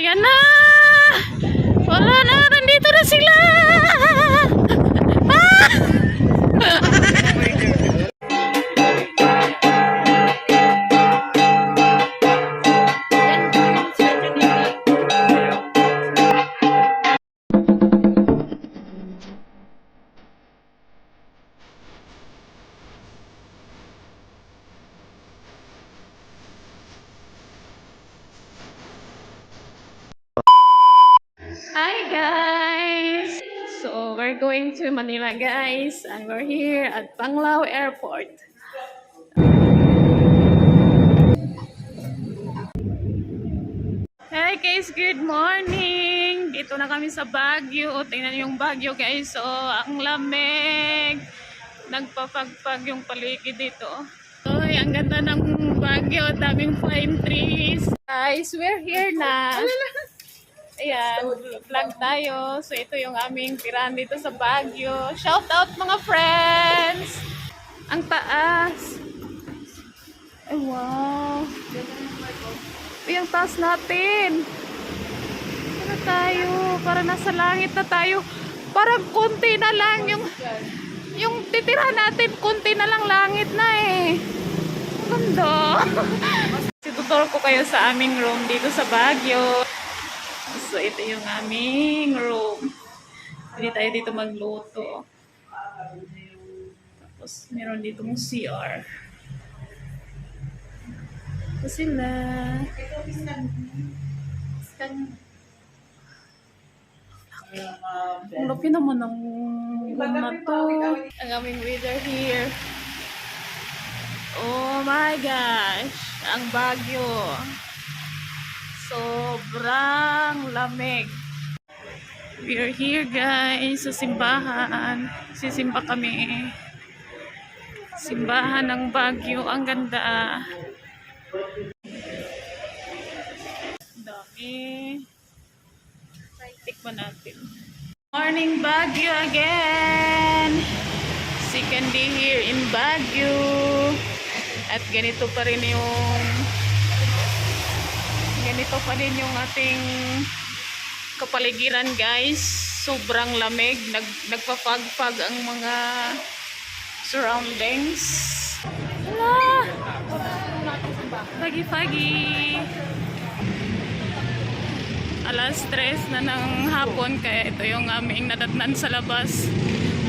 Ayan na! Wala na! Nandito na sila! Ah! guys! So we're going to Manila guys and we're here at Panglao Airport. Hi guys, good morning! Dito na kami sa Baguio. Tingnan yung Baguio guys. So, ang lamig. Nagpapagpag yung paligid dito. Uy, ang ganda ng Baguio. Daming pine trees. Guys, we're here na. Ayan, vlog tayo. So, ito yung aming tirahan dito sa Baguio. Shout out mga friends! Ang taas. Ay, wow. Uy, ang taas natin. Ano tayo? Para nasa langit na tayo. Parang konti na lang yung yung titira natin, konti na lang langit na eh. Ang Ganda. Tuturo ko kayo sa aming room dito sa Baguio. So, ito yung aming room. Pwede tayo dito magluto. Tapos, meron dito mong CR. Ito sila. Ang laki naman ng room na to. Ang aming weather here. Oh my gosh. Ang Baguio. Sobrang lamig. We are here guys sa simbahan. Sisimba kami. Simbahan ng Baguio. Ang ganda. Dami. Tikman natin. Morning Baguio again. Second day here in Baguio. At ganito pa rin yung ganito pa din yung ating kapaligiran guys. Sobrang lamig. Nag, nagpapagpag ang mga surroundings. Hala! pagi-pagi alas 3 na ng hapon kaya ito yung aming nadatnan sa labas.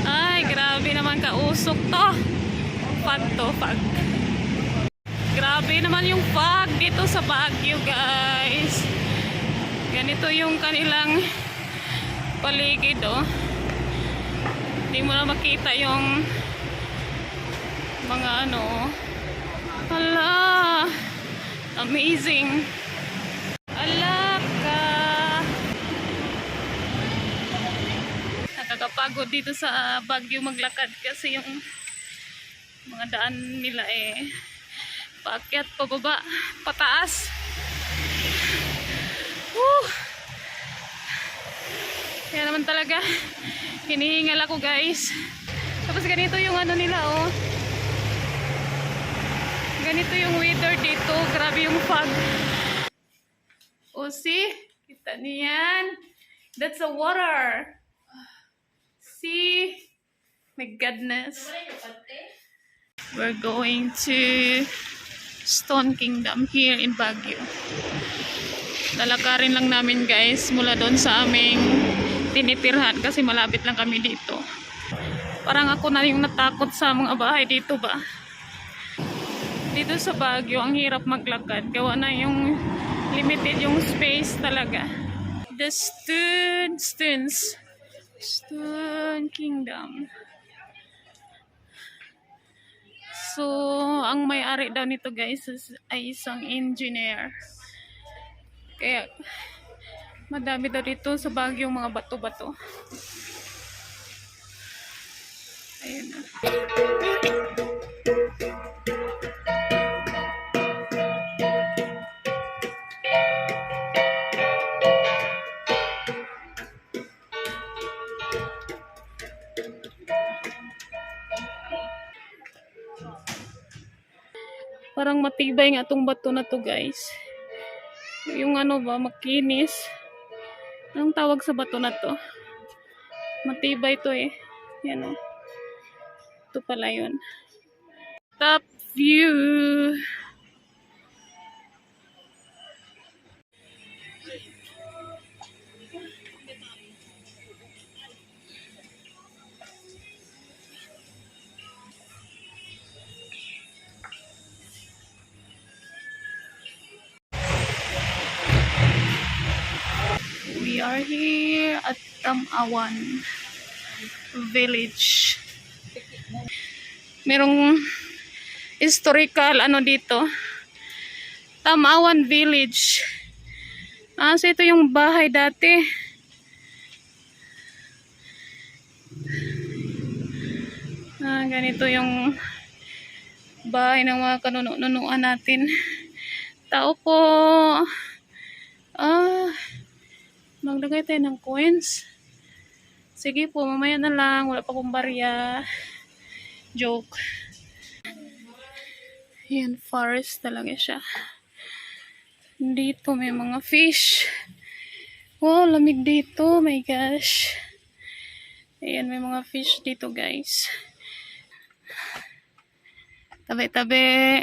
Ay grabe naman kausok to. Pag to pag Grabe naman yung fog dito sa Baguio, guys. Ganito yung kanilang paligid, oh. Hindi mo na makita yung mga ano. Hala! Amazing! Alaka! Nakakapagod dito sa Baguio maglakad kasi yung mga daan nila eh paakyat, pababa, pataas. Woo! Kaya naman talaga, hinihingal ako guys. Tapos ganito yung ano nila oh. Ganito yung weather dito. Grabe yung fog. Oh, see? Kita niyan. That's the water. See? My goodness. We're going to Stone Kingdom here in Baguio. Lalakarin lang namin guys mula doon sa aming tinitirhan kasi malapit lang kami dito. Parang ako na yung natakot sa mga bahay dito ba. Dito sa Baguio, ang hirap maglakad. Gawa na yung limited yung space talaga. The Stone, Stones, Stone Kingdom. So, ang may-ari daw nito guys ay isang engineer. Kaya, madami daw dito sa Baguio mga bato-bato. Ayun na. Parang matibay nga tong bato na to guys. Yung ano ba, makinis. Anong tawag sa bato na to? Matibay to eh. Yan o. Ito pala yun. Top view. We are here at Tamawan Village. Merong historical ano dito. Tamawan Village. Ah, so ito yung bahay dati. Ah, ganito yung bahay ng mga kanunuan natin. Tao po. Ah, maglagay tayo ng coins. Sige po, mamaya na lang. Wala pa akong barya. Joke. Yan, forest talaga siya. Dito may mga fish. Wow, lamig dito. My gosh. Ayan, may mga fish dito, guys. Tabi-tabi.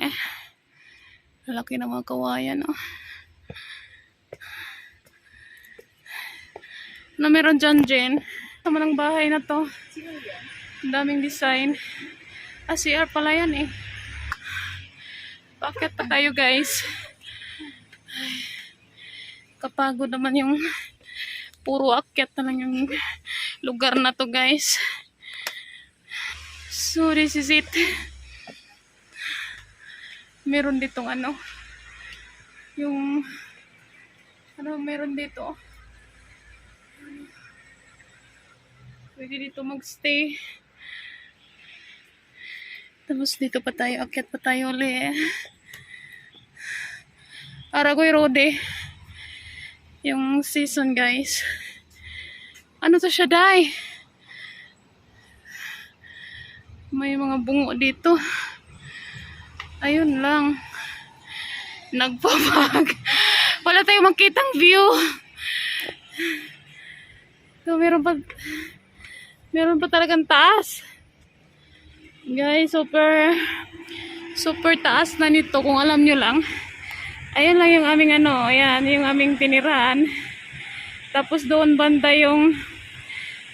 Laki ng mga kawayan, oh. Na meron dyan, Jen. Tama ng bahay na to. Daming design. Ah, CR pala yan eh. Bakit pa tayo, guys? Ay, kapagod naman yung puro akyat na lang yung lugar na to, guys. So, this is it. Meron ditong ano, yung, ano, meron dito, Pwede dito magstay. Tapos dito pa tayo, akyat pa tayo uli. Aragoy Road eh. Yung season guys. Ano to siya, Day? May mga bungo dito. Ayun lang. Nagpapag. Wala tayong makitang view. So, meron pa meron pa talagang taas. Guys, super super taas na nito kung alam nyo lang. Ayan lang yung aming ano, ayan, yung aming tinirahan. Tapos doon banda yung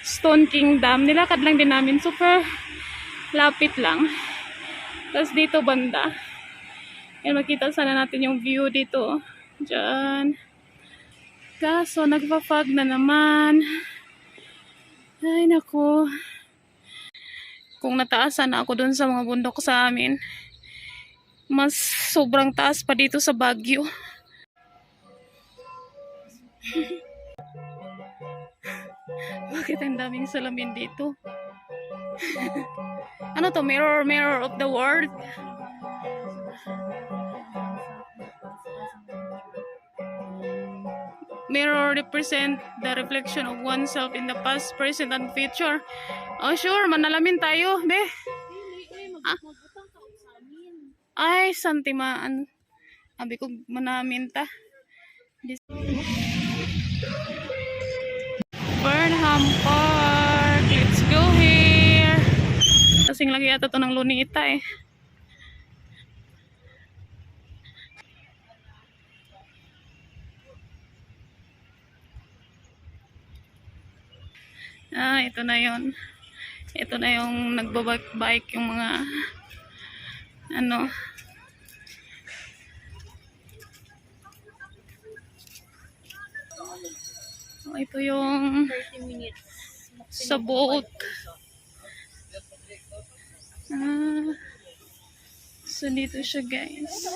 Stone Kingdom. Nilakad lang din namin. Super lapit lang. Tapos dito banda. Yan, makita sana natin yung view dito. Diyan. Kaso, nagpa-fog na naman. Ay, naku. Kung nataasan na ako dun sa mga bundok sa amin, mas sobrang taas pa dito sa Baguio. Bakit ang daming salamin dito? ano to? Mirror, mirror of the world? Mirror represent the reflection of oneself in the past, present, and future. Oh, sure. Manalamin tayo, be. Ah? Ay, santimaan. Abi ko manamin ta. This... Burnham Park. Let's go here. Kasing lagi yata to ng lunita eh. Ah, ito na yon. Ito na yung nagbabike yung mga ano. Oh, ito yung 30 minutes. sa boat. Ah, so dito siya guys.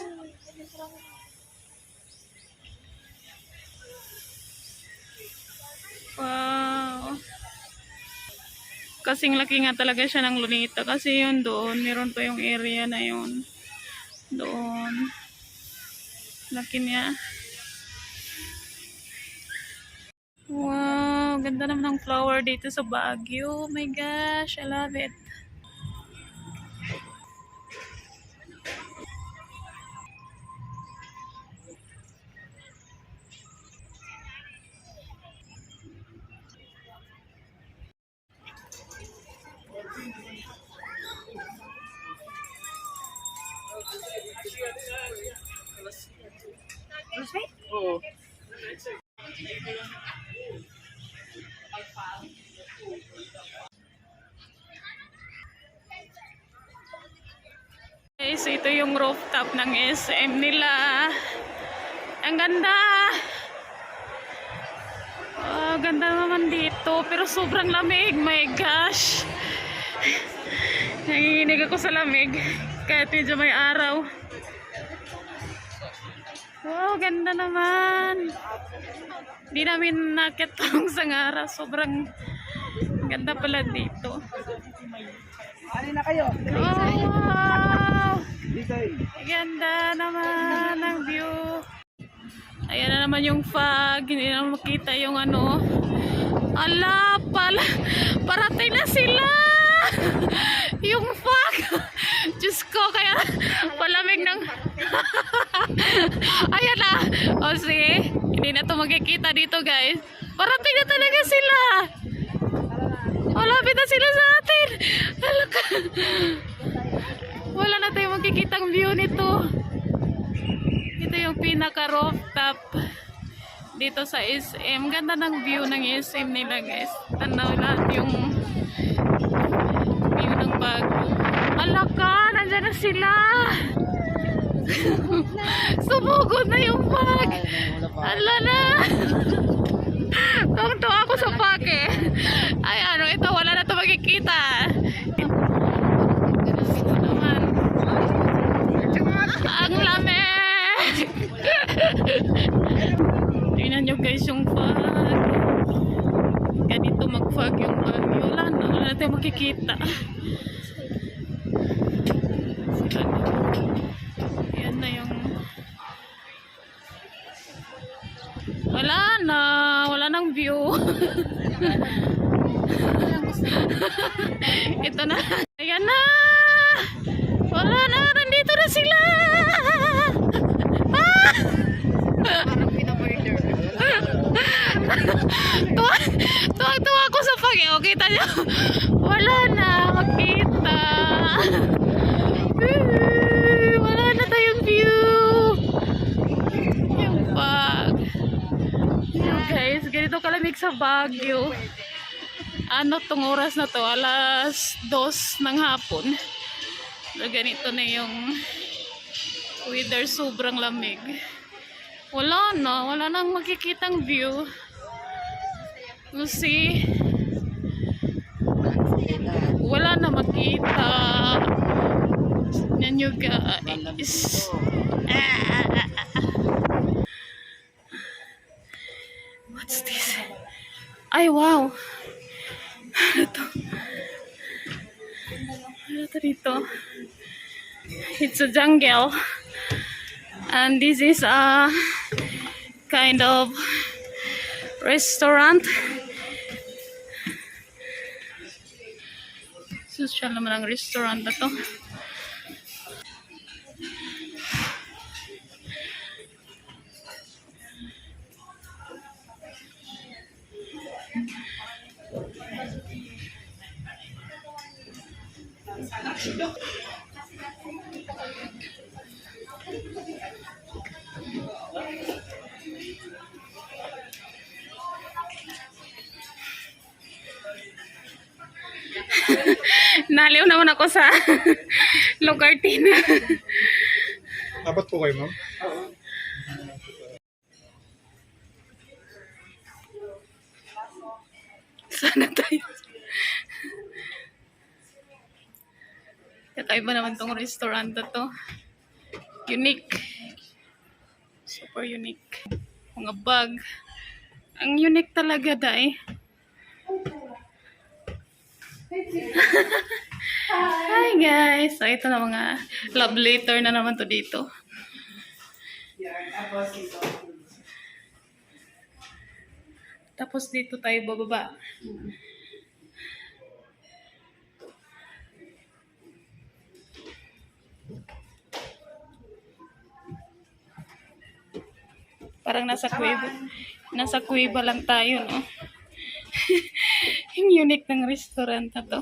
Wow. Kasing laki nga talaga siya ng Lunita kasi yun doon, meron pa yung area na yun. Doon. Laki niya. Wow, ganda naman ng flower dito sa Baguio. Oh my gosh, I love it. Guys, ito yung rooftop ng SM nila. Ang ganda! Ah, ganda naman dito. Pero sobrang lamig. My gosh. Nanginginig ako sa lamig. Kahit medyo may araw. Wow, ganda naman. Di namin nakit ang sangara. Sobrang ganda pala dito. Ano na kayo? Wow! Ganda naman ng view. Ayan na naman yung fog. Hindi na makita yung ano. Ala, pala. Parating na sila. yung fog. Diyos ko, kaya palamig ng... Ayan na. O sige, hindi na to magkikita dito guys. Parating na talaga sila. Malapit na sila sa atin. Halaka. Wala na tayong makikitang view nito. Ito yung pinaka rooftop dito sa SM. Ganda ng view ng SM nila guys. Tanaw lahat yung view ng bago. Alaka, nandyan na sila. Sumugod na yung bag. Ala na. Tungto ako sa pake. Ay ano, ito wala na ito makikita. Ang lamig! Tingnan nyo guys yung fog. Ganito mag-fog yung bagyo. Wala na, wala na tayo makikita. Yan na yung... Wala na, wala nang view. Ito na. Ayan na! Wala na, nandito na sila! Ah! Parang pinamurder. tuwa, tuwa, tuwa ako sa niyo? Wala na, makita. Wala na tayong view. Yung pag. Yung guys, ganito kalamig sa Baguio. Ano tong oras na to? Alas dos ng hapon. So, ganito na yung weather sobrang lamig. Wala na, wala nang makikitang view. You see? Wala na makita. Yan you guys. What's this? Ay, wow. Ano to? Ano to dito? It's a jungle. And this is a kind of restaurant. Social naman ang restaurant na to. Naliw naman ako sa Logartina. Apat po kayo, ma'am? Sana tayo. Kakaiba naman tong restaurant na to. Unique. Super unique. Mga bag. Ang unique talaga, dai. Hi guys! So ito na mga love letter na naman to dito. Tapos dito tayo bababa. Parang nasa kuweba. Nasa kuweba lang tayo, no? Yung unique ng restaurant na to.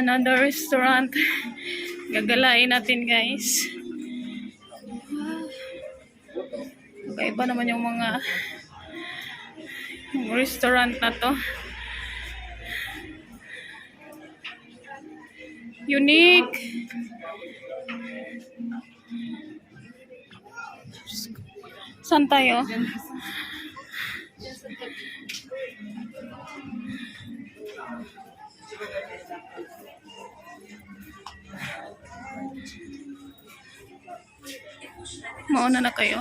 another restaurant. Gagalain natin guys. Kakaiba naman yung mga yung restaurant na to. Unique. Saan tayo? Mauna na kayo.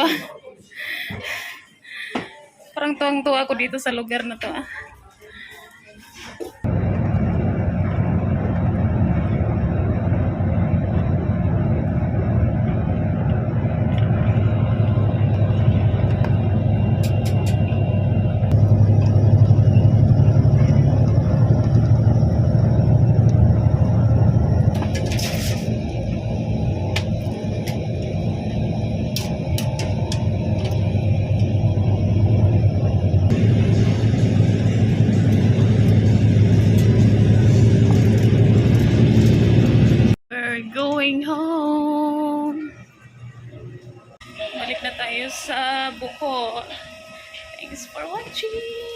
Kakaiba. Parang tuwang-tuwa ako dito sa lugar na to ah. po. Thanks for watching!